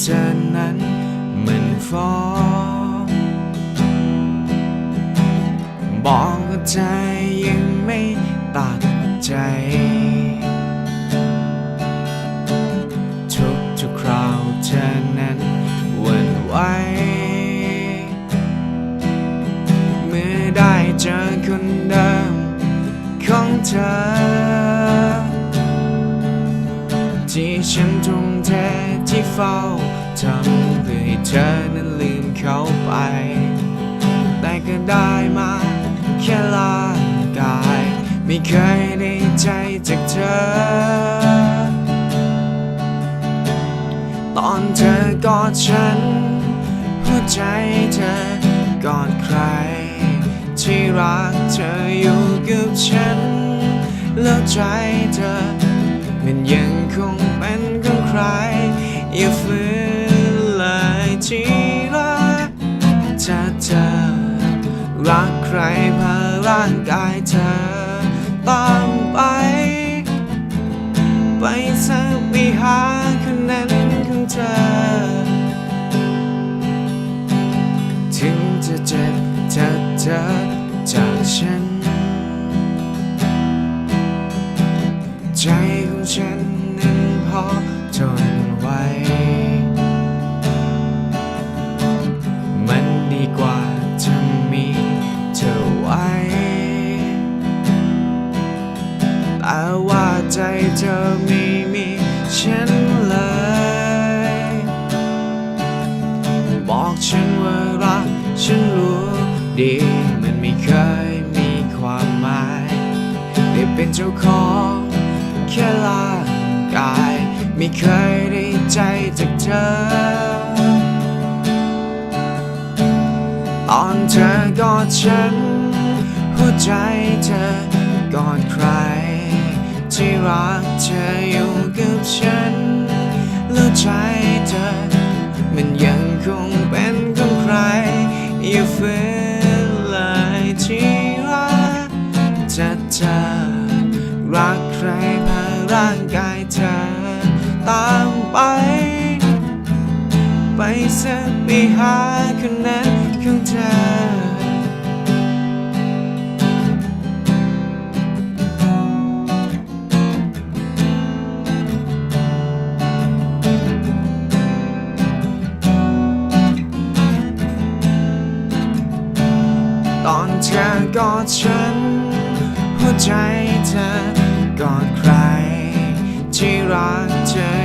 เธอนั้นเหมือนฟ้องบอกใจยังไม่ตัดใจ ทุกทุกคราวเธอนั้นวันไหวเมื่อได้เจอคนเดิมของเธอ ฉันทุ่มเทที่เฝ้าทำเพื่อให้เธอนั้นลืมเขาไป แต่ก็ได้มาแค่ร่างกาย ไม่เคยได้ใจจากเธอ ตอนเธอกอดฉัน หัวใจเธอกอดใคร ที่รักเธออยู่กับฉัน แล้วใจเธอ มันยังคงเป็นของใคร อย่าฝืนเลยที่รักถ้าเธอรักใครพาร่างกายเธอตามไป ไปสักไปหาคนนั้นของเธอ ถึงจะเจ็บจะเจอจากฉัน ใจ ฉันนั้นพอทนไว้ มันดีกว่าจะมีเธอไว้ แต่ว่าใจเธอไม่มีฉันเลย บอกฉันว่ารักฉันรู้ดีมันไม่เคยมีความหมาย ได้เป็นเจ้าของ แค่ร่างกาย ไม่เคยได้ใจจากเธอ ตอนเธอกอดฉัน หัวใจเธอกอดใคร ที่รักเธออยู่กับฉัน สักไปหาคนนั้นของเธอ ตอนเธอกอดฉัน หัวใจเธอกอดใคร ที่รักเธอ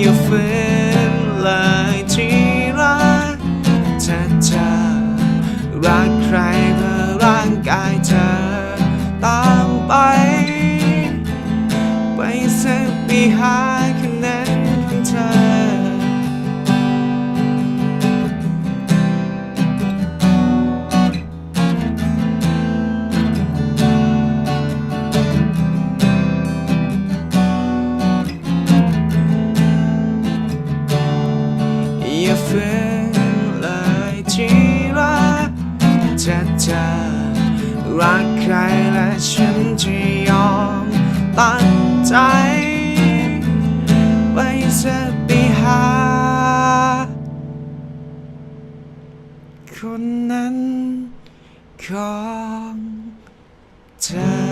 อย่า ตั้งใจไว้จะไปหา คนนั้นของเธอ